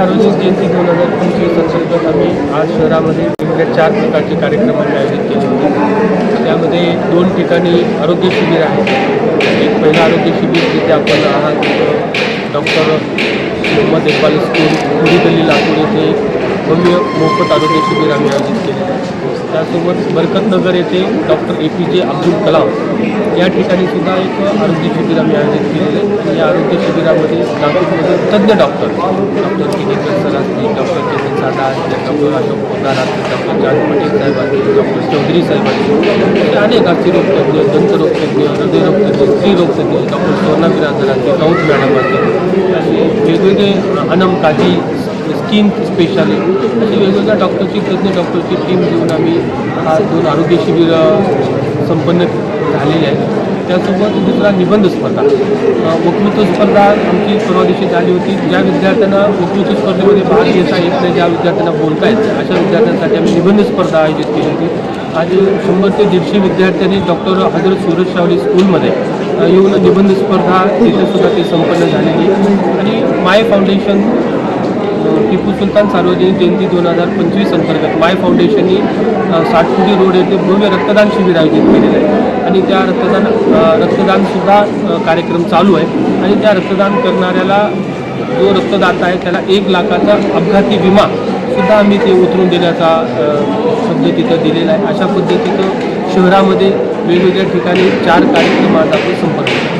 सार्वजनिक जयंती दोन हजार पंचवीस अंतर्गत आम्ही आज शहरामध्ये वेगवेगळ्या चार प्रकारचे कार्यक्रम आम्ही आयोजित केले होते. त्यामध्ये दोन ठिकाणी आरोग्य शिबिर आहे. एक पहिलं आरोग्य शिबिर जिथे आपण आहात. डॉक्टर मोहम्मद इक्बाल स्कूल पुरी गल्ली लातूर येथे भव्य मोफत आरोग्य शिबिर आम्ही आयोजित केले आहे. त्यासोबत बरकतनगर येथे डॉक्टर ए पी जे अब्दुल कलाम या ठिकाणी सुद्धा एक आरोग्य शिबिर आम्ही आयोजित केलेलं आहे. आणि या आरोग्य शिबिरामध्ये नागपूरमध्ये तज्ज्ञ डॉक्टर डॉक्टर किनेकर सर असतील डॉक्टर केतन साधा असतील डॉक्टर अशोक पोदार असतील डॉक्टर जान पटेल साहेब असतील डॉक्टर चौधरी साहेब असतील अनेक अस्थिरोगतज्ञ दंतरोगतज्ञ हृदयरोगतज्ञ स्त्रीरोगतज्ञ डॉक्टर सोना बिराजर असतील राऊत मॅडम असतील असे वेगवेगळे अनम काजी स्किन स्पेशाली अशी वेगवेगळ्या डॉक्टरची तज्ज्ञ डॉक्टरची टीम घेऊन आम्ही हा दोन आरोग्य शिबिर संपन्न झालेले आहे त्यासोबत दुसरा निबंध स्पर्धा. अ, वक्तृत्व स्पर्धा आमची परवा दिवशी झाली होती. ज्या विद्यार्थ्यांना वक्तृत्व स्पर्धेमध्ये भाग घेता येत नाही ज्या विद्यार्थ्यांना बोलता येत नाही, अशा विद्यार्थ्यांसाठी आम्ही निबंध स्पर्धा आयोजित केली होती. आज शंभर ते दीडशे विद्यार्थ्यांनी डॉक्टर हजरत सूरज शावली स्कूलमध्ये येऊन निबंध स्पर्धा तिथेसुद्धा ती संपन्न झालेली. आहे. आणि माय फाउंडेशन टिपू सुलतान सार्वजनिक जयंती दोन हजार पंचवीस अंतर्गत माय फाउंडेशननी अ, सातपुडी रोड येथे भव्य रक्तदान शिबिर आयोजित केलेलं आहे. आणि त्या रक्तदान रक्तदानसुद्धा कार्यक्रम चालू आहे. आणि त्या रक्तदान करणाऱ्याला जो रक्तदाता आहे त्याला एक लाखाचा अपघाती विमा सुद्धा आम्ही ते उतरून देण्याचा शब्द तिथं दिलेला आहे. अशा पद्धतीचं शहरामध्ये वेगवेगळ्या ठिकाणी चार कार्यक्रम आज आपण संपर्क